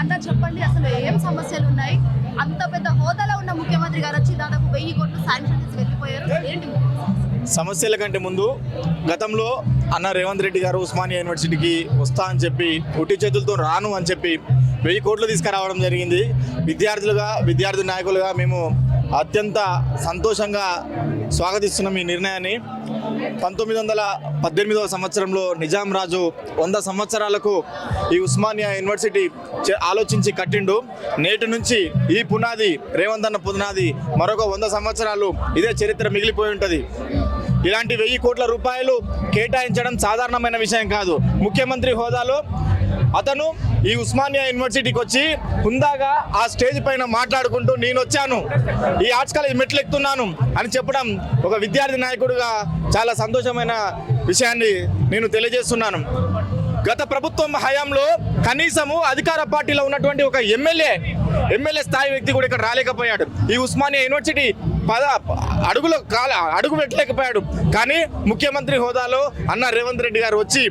అన్న చెప్పండి అసలు ఏం సమస్యలు ఉన్నాయి అంత పెద్ద హోదాలో ఉన్న ముఖ్యమంత్రి గారు వచ్చి దాదాపు వెయ్యి కోట్లు శాంక్షన్ చేసి వెళ్ళిపోయారు. ఏంటి సమస్యల కంటే ముందు గతంలో అన్న రేవంత్ రెడ్డి గారు ఉస్మానియా యూనివర్సిటీకి వస్తా అని చెప్పి ఉట్టి చేతులతో రాను అని చెప్పి వెయ్యి కోట్లు తీసుకురావడం జరిగింది. విద్యార్థులుగా విద్యార్థి నాయకులుగా మేము అత్యంత సంతోషంగా స్వాగతిస్తున్నాం ఈ నిర్ణయాన్ని. పంతొమ్మిది వందల పద్దెనిమిదవ సంవత్సరంలో నిజాం రాజు వంద సంవత్సరాలకు ఈ ఉస్మానియా యూనివర్సిటీ ఆలోచించి కట్టిండు. నేటి నుంచి ఈ పునాది రేవంత్ అన్న పునాది మరొక వంద సంవత్సరాలు ఇదే చరిత్ర మిగిలిపోయి ఉంటుంది. ఇలాంటి వెయ్యి కోట్ల రూపాయలు కేటాయించడం సాధారణమైన విషయం కాదు. ముఖ్యమంత్రి హోదాలో అతను ఈ ఉస్మానియా యూనివర్సిటీకి వచ్చి హుందాగా ఆ స్టేజ్ పైన మాట్లాడుకుంటూ నేను వచ్చాను. ఈ ఆర్ట్స్ కాలేజ్ మెట్లు ఎక్కుతున్నాను అని చెప్పడం ఒక విద్యార్థి నాయకుడిగా చాలా సంతోషమైన విషయాన్ని నేను తెలియజేస్తున్నాను. గత ప్రభుత్వం హయాంలో కనీసము అధికార పార్టీలో ఉన్నటువంటి ఒక ఎమ్మెల్యే ఎమ్మెల్యే స్థాయి వ్యక్తి కూడా ఇక్కడ రాలేకపోయాడు. ఈ ఉస్మానియా యూనివర్సిటీ పద అడుగులో కాల అడుగు పెట్టలేకపోయాడు. కానీ ముఖ్యమంత్రి హోదాలో అన్న రేవంత్ రెడ్డి గారు వచ్చి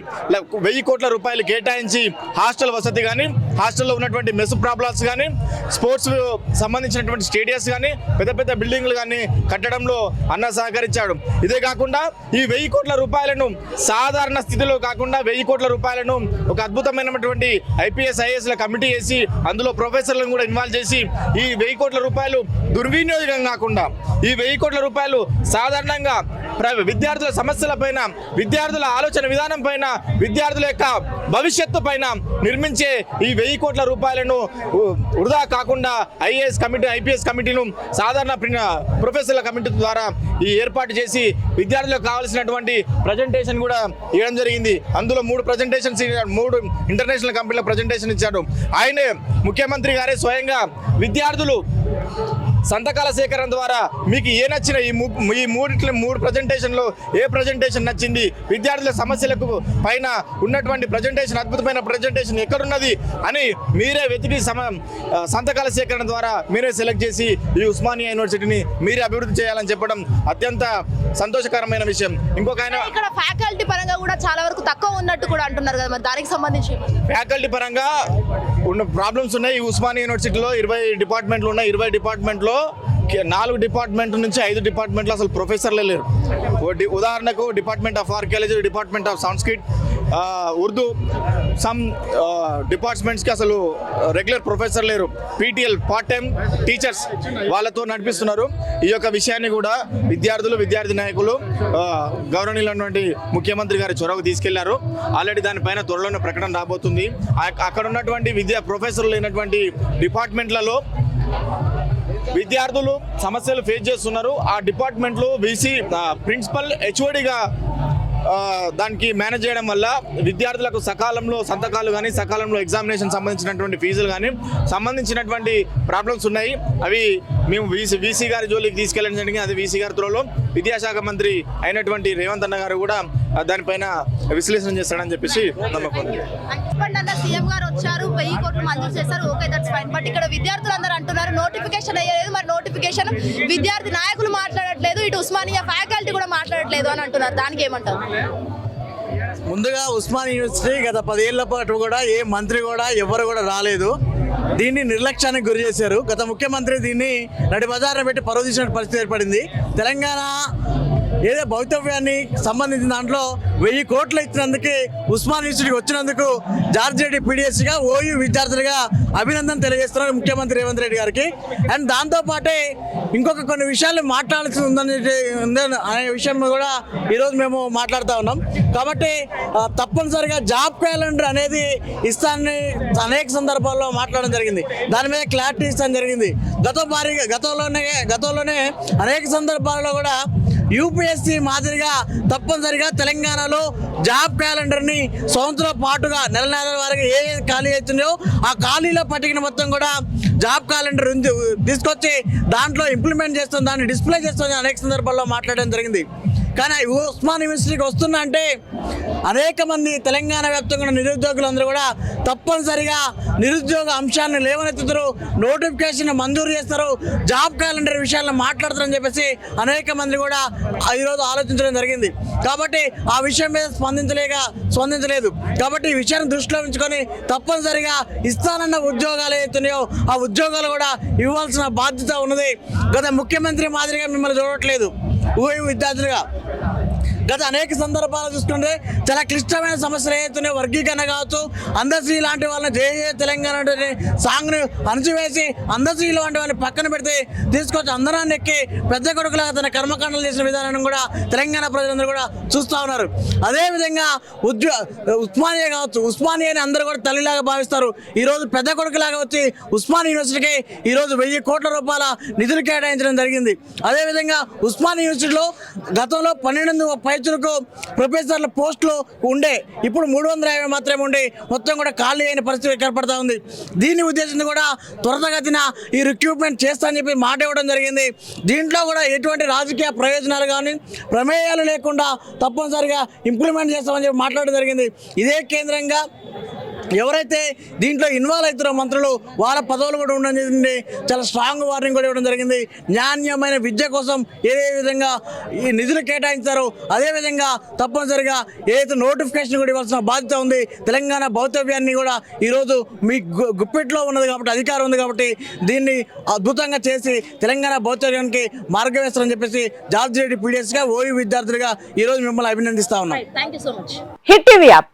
వెయ్యి కోట్ల రూపాయలు కేటాయించి హాస్టల్ వసతి కానీ హాస్టల్లో ఉన్నటువంటి మెస్ ప్రాబ్లమ్స్ కానీ స్పోర్ట్స్ సంబంధించినటువంటి స్టేడియమ్స్ కానీ పెద్ద పెద్ద బిల్డింగ్లు కానీ కట్టడంలో అన్న సహకరించాడు. ఇదే కాకుండా ఈ వెయ్యి కోట్ల రూపాయలను సాధారణ స్థితిలో కాకుండా వెయ్యి కోట్ల రూపాయలను ఒక అద్భుతమైనటువంటి ఐపీఎస్ ఐఏఎస్ల కమిటీ వేసి అందులో ప్రొఫెసర్లను కూడా ఇన్వాల్వ్ చేసి ఈ వెయ్యి కోట్ల రూపాయలు దుర్వినియోగం కాకుండా ఈ వెయ్యి కోట్ల రూపాయలు సాధారణంగా విద్యార్థుల సమస్యల పైన విద్యార్థుల ఆలోచన విధానం పైన విద్యార్థుల యొక్క భవిష్యత్తు పైన నిర్మించే ఈ వెయ్యి కోట్ల రూపాయలను వృధా కాకుండా ఐఏఎస్ కమిటీ ఐపీఎస్ కమిటీను సాధారణ ప్రొఫెసర్ల కమిటీ ద్వారా ఈ ఏర్పాటు చేసి విద్యార్థులకు కావాల్సినటువంటి ప్రజెంటేషన్ కూడా ఇవ్వడం జరిగింది. అందులో మూడు ప్రజెంటేషన్స్ మూడు ఇంటర్నేషనల్ కంపెనీల ప్రజెంటేషన్ ఇచ్చాడు ఆయనే ముఖ్యమంత్రి గారే స్వయంగా విద్యార్థులు సంతకాల సేకరణ ద్వారా మీకు ఏ నచ్చిన ఈ ఈ మూడిట్లో మూడు ప్రజెంటేషన్లో ఏ ప్రజెంటేషన్ నచ్చింది? విద్యార్థుల సమస్యలకు పైన ఉన్నటువంటి ప్రజెంటేషన్ అద్భుతమైన ప్రజెంటేషన్ ఎక్కడున్నది అని మీరే వెతికి సమ సంతకాల సేకరణ ద్వారా మీరే సెలెక్ట్ చేసి ఈ ఉస్మానియా యూనివర్సిటీని మీరే అభివృద్ధి చేయాలని చెప్పడం అత్యంత సంతోషకరమైన విషయం. ఇంకొక ఆయన ఇక్కడ ఫ్యాకల్టీ పరంగా కూడా చాలా వరకు తక్కువ ఉన్నట్టు కూడా అంటున్నారు కదా మరి దానికి సంబంధించి ఫ్యాకల్టీ పరంగా ఉన్న ప్రాబ్లమ్స్ ఉన్నాయి. ఈ ఉస్మానియా యూనివర్సిటీలో ఇరవై డిపార్ట్మెంట్లు ఉన్నాయి. ఇరవై డిపార్ట్మెంట్లో కే- నాలుగు డిపార్ట్మెంట్ నుంచి ఐదు డిపార్ట్మెంట్లు అసలు ప్రొఫెసర్లే లేరు. ఉదాహరణకు department of archaeology department of Sanskrit Urdu some డిపార్ట్మెంట్స్కి అసలు రెగ్యులర్ ప్రొఫెసర్ లేరు. పీటీఎల్ పార్ట్ టైం టీచర్స్ వాళ్ళతో నడిపిస్తున్నారు. ఈ యొక్క విషయాన్ని కూడా విద్యార్థులు విద్యార్థి నాయకులు గౌరవనీయులైనటువంటి ముఖ్యమంత్రి గారి చొరవకు తీసుకెళ్ళారు. ఆల్రెడీ దానిపైన త్వరలోనే ప్రకటన రాబోతుంది. అక్కడ ఉన్నటువంటి విద్యా ప్రొఫెసర్లు లేనటువంటి డిపార్ట్మెంట్లలో విద్యార్థులు సమస్యలు ఫేస్ చేస్తున్నారు. ఆ డిపార్ట్మెంట్లో బీసీ ప్రిన్సిపల్ హెచ్ఓడిగా దానికి మేనేజ్ చేయడం వల్ల విద్యార్థులకు సకాలంలో సంతకాలు కానీ సకాలంలో ఎగ్జామినేషన్ సంబంధించినటువంటి ఫీజులు కానీ సంబంధించినటువంటి ప్రాబ్లమ్స్ ఉన్నాయి. అవి మేము వీసీ వీసీ గారి జోలికి తీసుకెళ్ళడం జరిగింది అది వీసీ గారి త్రోలో విద్యాశాఖ మంత్రి అయినటువంటి రేవంత్ అన్న గారు కూడా దానిపైన విశ్లేషణ చేస్తాడని చెప్పేసి నమ్మకం సీఎం గారు వచ్చారు వెయ్యి కోట్లు మంజూరు చేశారు. ఓకే దట్స్ ఫైన్ బట్ ఇక్కడ విద్యార్థులు అందరూ అంటున్నారు నోటిఫికేషన్ అయ్యలేదు. మరి నోటిఫికేషన్ విద్యార్థి నాయకులు మాట్లాడట్లేదు. ఇటు ఉస్మానియా లేదు అని అంటున్నారు. దానికి ఏమంటారు? ముందుగా ఉస్మాన్ యూనివర్సిటీ గత పదేళ్ళ పాటు కూడా ఏ మంత్రి కూడా ఎవరు కూడా రాలేదు. దీన్ని నిర్లక్ష్యానికి గురి చేశారు. గత ముఖ్యమంత్రి దీన్ని నడి బజార్న పెట్టి పరువు తీసిన పరిస్థితి ఏర్పడింది. తెలంగాణ ఏదో భవితవ్యాన్ని సంబంధించిన దాంట్లో వెయ్యి కోట్లు ఇచ్చినందుకే ఉస్మాన్ యూనివర్సిటీకి వచ్చినందుకు జార్జిరెడ్డి పీడిఎస్గా ఓయూ విద్యార్థులుగా అభినందన తెలియజేస్తున్నారు ముఖ్యమంత్రి రేవంత్ రెడ్డి గారికి. అండ్ దాంతోపాటే ఇంకొక కొన్ని విషయాలు మాట్లాడాల్సి ఉందని ఉందని అనే విషయం కూడా ఈరోజు మేము మాట్లాడుతూ ఉన్నాం. కాబట్టి తప్పనిసరిగా జాబ్ క్యాలెండర్ అనేది ఇస్తానని అనేక సందర్భాల్లో మాట్లాడడం జరిగింది. దాని మీద క్లారిటీ ఇస్తాను జరిగింది. గత భారీగా గతంలోనే గతంలోనే అనేక సందర్భాల్లో కూడా యూపీఎస్సీ మాదిరిగా తప్పనిసరిగా తెలంగాణలో జాబ్ క్యాలెండర్ని సంవత్సరం పాటుగా నెల నెలల వరకు ఏ ఖాళీ అవుతున్నాయో ఆ ఖాళీల పట్టికను మొత్తం కూడా జాబ్ క్యాలెండర్ ఉంది. తీసుకొచ్చి దాంట్లో ఇంప్లిమెంట్ చేస్తుంది దాన్ని డిస్ప్లే చేస్తుంది అనేక సందర్భాల్లో మాట్లాడడం జరిగింది. కానీ ఉస్మాన్ యూనివర్సిటీకి వస్తున్నా అంటే అనేక మంది తెలంగాణ వ్యాప్తంగా ఉన్న నిరుద్యోగులందరూ కూడా తప్పనిసరిగా నిరుద్యోగ అంశాన్ని లేవనెత్తుతారు నోటిఫికేషన్ మంజూరు చేస్తారు జాబ్ క్యాలెండర్ విషయాలను మాట్లాడతారని చెప్పేసి అనేక మంది కూడా ఈరోజు ఆలోచించడం జరిగింది. కాబట్టి ఆ విషయం మీద స్పందించలేక స్పందించలేదు. కాబట్టి ఈ విషయాన్ని దృష్టిలో ఉంచుకొని తప్పనిసరిగా ఇస్తానన్న ఉద్యోగాలు ఏవైతున్నాయో ఆ ఉద్యోగాలు కూడా ఇవ్వాల్సిన బాధ్యత ఉన్నది. గత ముఖ్యమంత్రి మాదిరిగా మిమ్మల్ని చూడట్లేదు. ఊహి విద్యార్థులుగా గత అనేక సందర్భాలు చూసుకుంటే చాలా క్లిష్టమైన సమస్యలు ఏవైతున్నాయి వర్గీకరణ కావచ్చు అందశ్రీ లాంటి వాళ్ళని జయ తెలంగాణ సాంగ్ను అణచివేసి అందశ్రీ లాంటి వాళ్ళని పక్కన పెడితే తీసుకొచ్చి అందరాన్ని ఎక్కి పెద్ద కొడుకులాగా తన కర్మకాండలు చేసిన విధానాన్ని కూడా తెలంగాణ ప్రజలందరూ కూడా చూస్తూ ఉన్నారు. అదేవిధంగా ఉద్యో ఉస్మానియా కావచ్చు ఉస్మానియాని అందరూ కూడా తల్లిలాగా భావిస్తారు. ఈరోజు పెద్ద కొడుకులాగా వచ్చి ఉస్మాన్ యూనివర్సిటీకి ఈరోజు వెయ్యి కోట్ల రూపాయల నిధులు కేటాయించడం జరిగింది. అదేవిధంగా ఉస్మాన్ యూనివర్సిటీలో గతంలో పన్నెండు రైతులకు ప్రొఫెసర్ల పోస్టులు ఉండే. ఇప్పుడు మూడు వందల యాభై మాత్రమే ఉండి. మొత్తం కూడా ఖాళీ అయిన పరిస్థితి ఏర్పడతా ఉంది. దీన్ని ఉద్దేశించి కూడా త్వరతగతిన ఈ రిక్రూట్మెంట్ చేస్తా అని చెప్పి మాట ఇవ్వడం జరిగింది. దీంట్లో కూడా ఎటువంటి రాజకీయ ప్రయోజనాలు కానీ ప్రమేయాలు లేకుండా తప్పనిసరిగా ఇంప్లిమెంట్ చేస్తామని చెప్పి మాట్లాడడం జరిగింది. ఇదే కేంద్రంగా ఎవరైతే దీంట్లో ఇన్వాల్వ్ అవుతారో మంత్రులు వాళ్ళ పదవులు కూడా ఉండడం జరిగింది. చాలా స్ట్రాంగ్ వార్నింగ్ కూడా ఇవ్వడం జరిగింది. నాణ్యమైన విద్య కోసం ఏ ఏ విధంగా ఈ నిధులు కేటాయించారో అదేవిధంగా తప్పనిసరిగా ఏదైతే నోటిఫికేషన్ కూడా ఇవ్వాల్సిన బాధ్యత ఉంది తెలంగాణ భౌతవ్యాన్ని కూడా ఈరోజు మీ గు- గుప్పిట్లో ఉన్నది కాబట్టి అధికారం ఉంది కాబట్టి దీన్ని అద్భుతంగా చేసి తెలంగాణ భౌతవ్యానికి మార్గం వేస్తారని చెప్పేసి జార్జి రెడ్డి పీడిఎస్గా ఓయూ విద్యార్థులుగా ఈరోజు మిమ్మల్ని అభినందిస్తా ఉన్నాం. Thank you so much hit TV app.